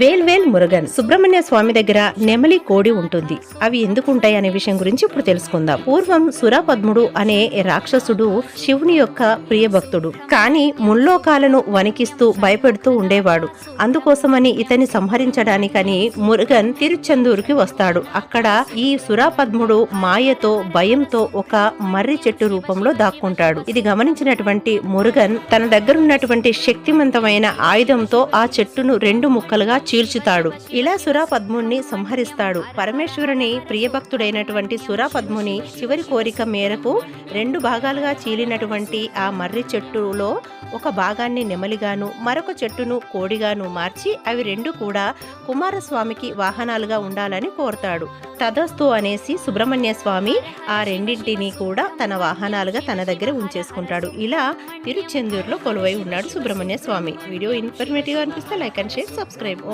వేల్వేల్ మురుగన్. సుబ్రహ్మణ్య స్వామి దగ్గర నెమలి కోడి ఉంటుంది. అవి ఎందుకు ఉంటాయి అనే విషయం గురించి ఇప్పుడు తెలుసుకుందాం. పూర్వం సురాపద్ముడు అనే రాక్షసుడు శివుని యొక్క ప్రియ భక్తుడు కానీ ముల్లోకాలను వణికిస్తూ భయపెడుతూ ఉండేవాడు. అందుకోసమని ఇతన్ని సంహరించడానికని మురుగన్ తిరుచెందూరుకి వస్తాడు. అక్కడ ఈ సురాపద్ముడు మాయతో భయంతో ఒక మర్రి చెట్టు రూపంలో దాక్కుంటాడు. ఇది గమనించినటువంటి మురుగన్ తన దగ్గర ఉన్నటువంటి శక్తివంతమైన ఆయుధంతో ఆ చెట్టును రెండు ముక్కలుగా చీల్చుతాడు. ఇలా సురాపద్ముని సంహరిస్తాడు. పరమేశ్వరుని ప్రియభక్తుడైనటువంటి సురాపద్ముని చివరి కోరిక మేరకు రెండు భాగాలుగా చీలినటువంటి ఆ మర్రి చెట్టులో ఒక భాగాన్ని నెమలిగాను మరొక చెట్టును కోడిగాను మార్చి అవి రెండు కూడా కుమారస్వామికి వాహనాలుగా ఉండాలని కోరతాడు. తదస్తు అనేసి సుబ్రహ్మణ్య స్వామి ఆ రెండింటిని కూడా తన వాహనాలుగా తన దగ్గర ఉంచేసుకుంటాడు. ఇలా తిరుచెందూరులో కొలువై ఉన్నాడు సుబ్రహ్మణ్య స్వామి వీడియో ఇన్ఫర్మేటివ్ అనిపిస్తే లైక్ అండ్ షేర్ సబ్స్క్రైబ్.